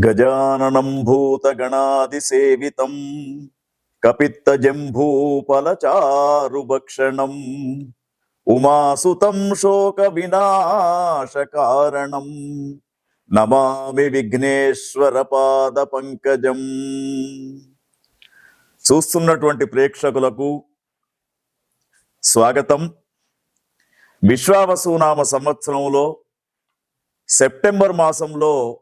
గజాననం భూతగణాదిసేవితం కపిత్తజంభూపలచారుభక్షణం ఉమాసుతం శోక వినాశకారణం నమామి విఘ్నేశ్వర పాద పంకజం చూస్తున్నటువంటి ప్రేక్షకులకు స్వాగతం. విశ్వావసునామ సంవత్సరంలో సెప్టెంబర్ మాసంలో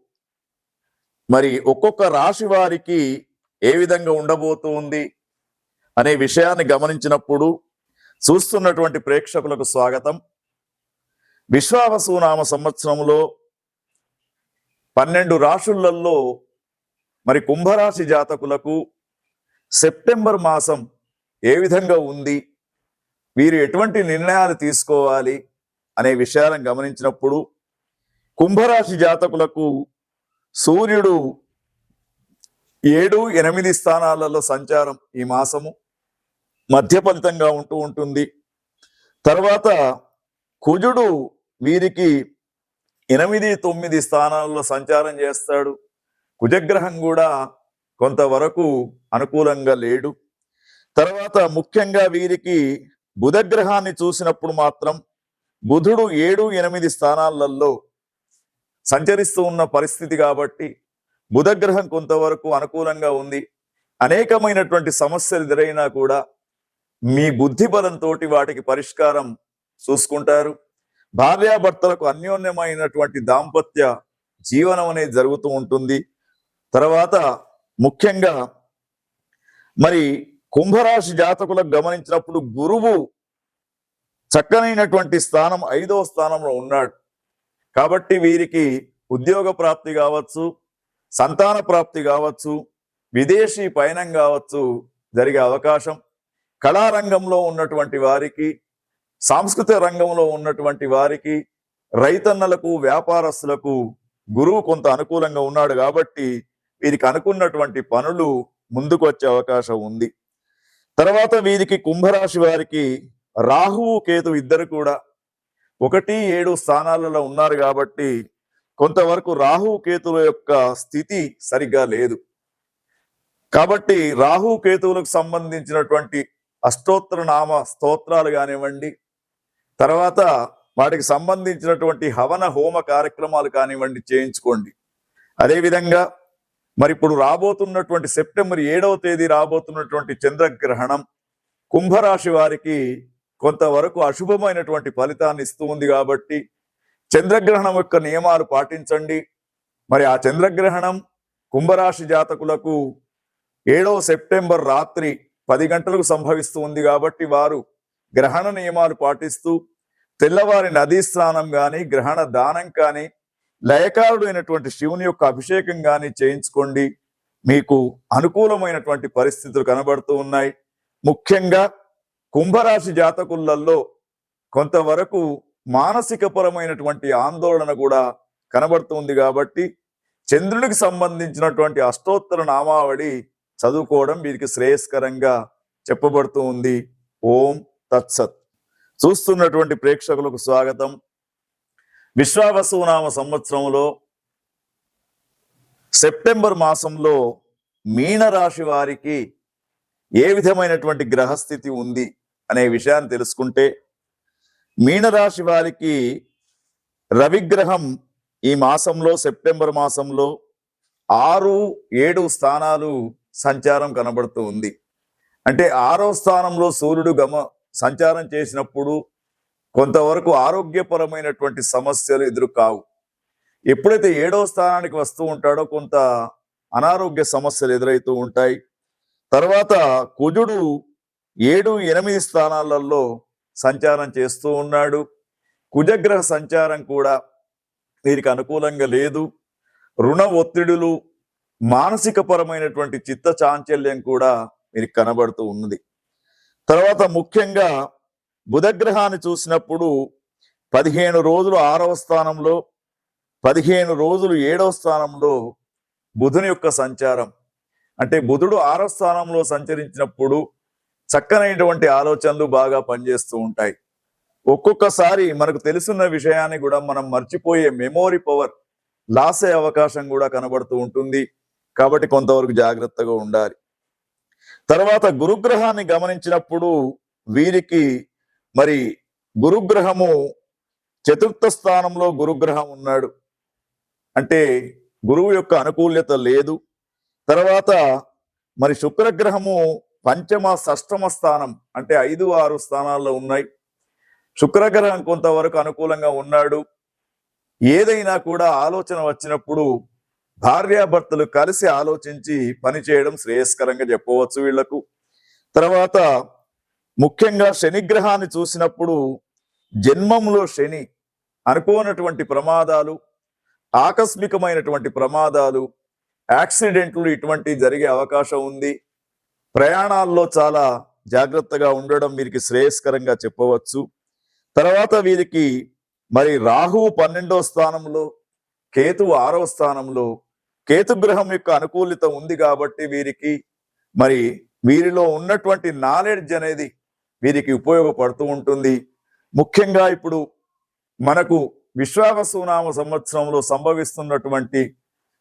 మరి ఒక్కొక్క రాశి వారికి ఏ విధంగా ఉండబోతూ ఉంది అనే విషయాన్ని గమనించినప్పుడు చూస్తున్నటువంటి ప్రేక్షకులకు స్వాగతం. విశ్వావసునామ సంవత్సరంలో పన్నెండు రాశులలో మరి కుంభరాశి జాతకులకు సెప్టెంబర్ మాసం ఏ విధంగా ఉంది వీరు ఎటువంటి నిర్ణయాలు తీసుకోవాలి అనే విషయాలను గమనించినప్పుడు కుంభరాశి జాతకులకు సూర్యుడు ఏడు ఎనిమిది స్థానాలలో సంచారం ఈ మాసము. మధ్య ఫలితంగా ఉంటూ ఉంటుంది. తర్వాత కుజుడు వీరికి ఎనిమిది తొమ్మిది స్థానాలలో సంచారం చేస్తాడు. కుజగ్రహం కూడా కొంతవరకు అనుకూలంగా లేడు. తర్వాత ముఖ్యంగా వీరికి బుధగ్రహాన్ని చూసినప్పుడు మాత్రం బుధుడు ఏడు ఎనిమిది స్థానాలలో సంచరిస్తూ ఉన్న పరిస్థితి కాబట్టి బుధగ్రహం కొంతవరకు అనుకూలంగా ఉంది. అనేకమైనటువంటి సమస్యలు ఎదురైనా కూడా మీ బుద్ధి బలంతో వాటికి పరిష్కారం చూసుకుంటారు. భార్యాభర్తలకు అన్యోన్యమైనటువంటి దాంపత్య జీవనం అనేది జరుగుతూ ఉంటుంది. తర్వాత ముఖ్యంగా మరి కుంభరాశి జాతకులకు గమనించినప్పుడు గురువు చక్కనైనటువంటి స్థానం ఐదవ స్థానంలో ఉన్నాడు. కాబట్టి వీరికి ఉద్యోగ ప్రాప్తి కావచ్చు సంతాన ప్రాప్తి కావచ్చు విదేశీ పయనం కావచ్చు జరిగే అవకాశం. కళారంగంలో ఉన్నటువంటి వారికి సాంస్కృతిక రంగంలో ఉన్నటువంటి వారికి రైతన్నలకు వ్యాపారస్తులకు గురువు కొంత అనుకూలంగా ఉన్నాడు కాబట్టి వీరికి అనుకున్నటువంటి పనులు ముందుకు వచ్చే అవకాశం ఉంది. తర్వాత వీరికి కుంభరాశి వారికి రాహువు కేతు ఇద్దరు కూడా ఒకటి ఏడు స్థానాలలో ఉన్నారు కాబట్టి కొంతవరకు రాహు కేతుల యొక్క స్థితి సరిగ్గా లేదు. కాబట్టి రాహు కేతువులకు సంబంధించినటువంటి అష్టోత్తర నామ స్తోత్రాలు కానివ్వండి తర్వాత వాటికి సంబంధించినటువంటి హవన హోమ కార్యక్రమాలు కానివ్వండి చేయించుకోండి. అదేవిధంగా మరి ఇప్పుడు రాబోతున్నటువంటి సెప్టెంబర్ ఏడవ తేదీ రాబోతున్నటువంటి చంద్రగ్రహణం కుంభరాశి వారికి కొంతవరకు అశుభమైనటువంటి ఫలితాన్ని ఇస్తూ ఉంది కాబట్టి చంద్రగ్రహణం యొక్క నియమాలు పాటించండి. మరి ఆ చంద్రగ్రహణం కుంభరాశి జాతకులకు ఏడవ సెప్టెంబర్ రాత్రి పది గంటలకు సంభవిస్తూ ఉంది కాబట్టి వారు గ్రహణ నియమాలు పాటిస్తూ తెల్లవారి నదీ స్నానం కానీ గ్రహణ దానం కానీ లయకారుడు అయినటువంటి శివుని యొక్క అభిషేకం కానీ చేయించుకోండి. మీకు అనుకూలమైనటువంటి పరిస్థితులు కనబడుతూ ఉన్నాయి. ముఖ్యంగా కుంభరాశి జాతకులలో కొంతవరకు మానసికపరమైనటువంటి ఆందోళన కూడా కనబడుతుంది కాబట్టి చంద్రునికి సంబంధించినటువంటి అష్టోత్తర నామావళి చదువుకోవడం వీరికి శ్రేయస్కరంగా చెప్పబడుతూ ఉంది. ఓం తత్సత్. చూస్తున్నటువంటి ప్రేక్షకులకు స్వాగతం. విశ్వావసునామ సంవత్సరంలో సెప్టెంబర్ మాసంలో మీనరాశి వారికి ఏ విధమైనటువంటి గ్రహస్థితి ఉంది? అనే విషయాన్ని తెలుసుకుంటే మీనరాశి వారికి రవిగ్రహం ఈ మాసంలో సెప్టెంబర్ మాసంలో ఆరు ఏడు స్థానాలు సంచారం కనబడుతూ ఉంది. అంటే ఆరో స్థానంలో సూర్యుడు గమ సంచారం చేసినప్పుడు కొంతవరకు ఆరోగ్యపరమైనటువంటి సమస్యలు ఎదురు కావు ఎప్పుడైతే ఏడో స్థానానికి వస్తూ ఉంటాడో కొంత అనారోగ్య సమస్యలు ఎదురవుతూ ఉంటాయి. తర్వాత కుజుడు ఏడు ఎనిమిది స్థానాలలో సంచారం చేస్తూ ఉన్నాడు. కుజగ్రహ సంచారం కూడా వీరికి అనుకూలంగా లేదు. రుణ ఒత్తిడులు మానసిక పరమైనటువంటి చిత్త చాంచల్యం కూడా వీరికి కనబడుతూ ఉన్నది. తర్వాత ముఖ్యంగా బుధగ్రహాన్ని చూసినప్పుడు పదిహేను రోజులు ఆరవ స్థానంలో పదిహేను రోజులు ఏడవ స్థానంలో బుధుని యొక్క సంచారం. అంటే బుధుడు ఆరవ స్థానంలో సంచరించినప్పుడు చక్కనైనటువంటి ఆలోచనలు బాగా పనిచేస్తూ ఉంటాయి. ఒక్కొక్కసారి మనకు తెలుసున్న విషయాన్ని కూడా మనం మర్చిపోయే మెమోరీ పవర్ లాస్ అయ్యే అవకాశం కూడా కనబడుతూ ఉంటుంది. కాబట్టి కొంతవరకు జాగ్రత్తగా ఉండాలి. తర్వాత గురుగ్రహాన్ని గమనించినప్పుడు వీరికి మరి గురుగ్రహము చతుర్థ స్థానంలో గురుగ్రహం ఉన్నాడు. అంటే గురువు యొక్క అనుకూల్యత లేదు. తర్వాత మరి శుక్రగ్రహము పంచమ షష్టమ స్థానం అంటే ఐదు ఆరు స్థానాల్లో ఉన్నాయి. శుక్రగ్రహం కొంతవరకు అనుకూలంగా ఉన్నాడు. ఏదైనా కూడా ఆలోచన వచ్చినప్పుడు భార్యాభర్తలు కలిసి ఆలోచించి పని చేయడం శ్రేయస్కరంగా చెప్పవచ్చు వీళ్ళకు తర్వాత ముఖ్యంగా శనిగ్రహాన్ని చూసినప్పుడు జన్మంలో శని అనుకోనటువంటి ప్రమాదాలు ఆకస్మికమైనటువంటి ప్రమాదాలు యాక్సిడెంట్లు ఇటువంటి జరిగే అవకాశం ఉంది. ప్రయాణాల్లో చాలా జాగ్రత్తగా ఉండడం వీరికి శ్రేయస్కరంగా చెప్పవచ్చు. తర్వాత వీరికి మరి రాహువు పన్నెండో స్థానంలో కేతువు ఆరవ స్థానంలో కేతు గ్రహం యొక్క అనుకూలిత ఉంది కాబట్టి వీరికి మరి వీరిలో ఉన్నటువంటి నాలెడ్జ్ అనేది వీరికి ఉపయోగపడుతూ ఉంటుంది. ముఖ్యంగా ఇప్పుడు మనకు విశ్వావసునామ సంవత్సరంలో సంభవిస్తున్నటువంటి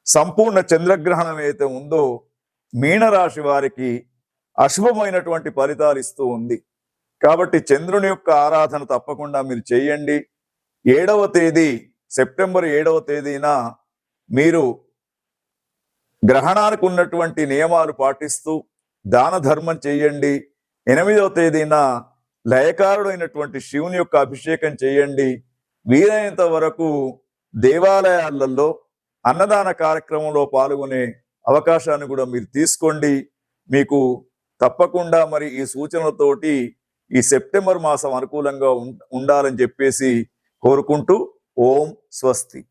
సంపూర్ణ చంద్రగ్రహణం ఏదైతే ఉందో మీనరాశి వారికి అశుభమైనటువంటి ఫలితాలు ఇస్తూ ఉంది. కాబట్టి చంద్రుని యొక్క ఆరాధన తప్పకుండా మీరు చేయండి. ఏడవ తేదీ సెప్టెంబర్ ఏడవ తేదీన మీరు గ్రహణానికి ఉన్నటువంటి నియమాలు పాటిస్తూ దాన ధర్మం చేయండి. ఎనిమిదవ తేదీన లయకారుడైనటువంటి శివుని యొక్క అభిషేకం చేయండి. వీలైనంత వరకు దేవాలయాలలో అన్నదాన కార్యక్రమంలో పాల్గొనే అవకాశాన్ని కూడా మీరు తీసుకోండి. మీకు తప్పకుండా మరి ఈ సూచనలతోటి ఈ సెప్టెంబర్ మాసం అనుకూలంగా ఉం- ఉండాలని చెప్పేసి కోరుకుంటూ ఓం స్వస్తి.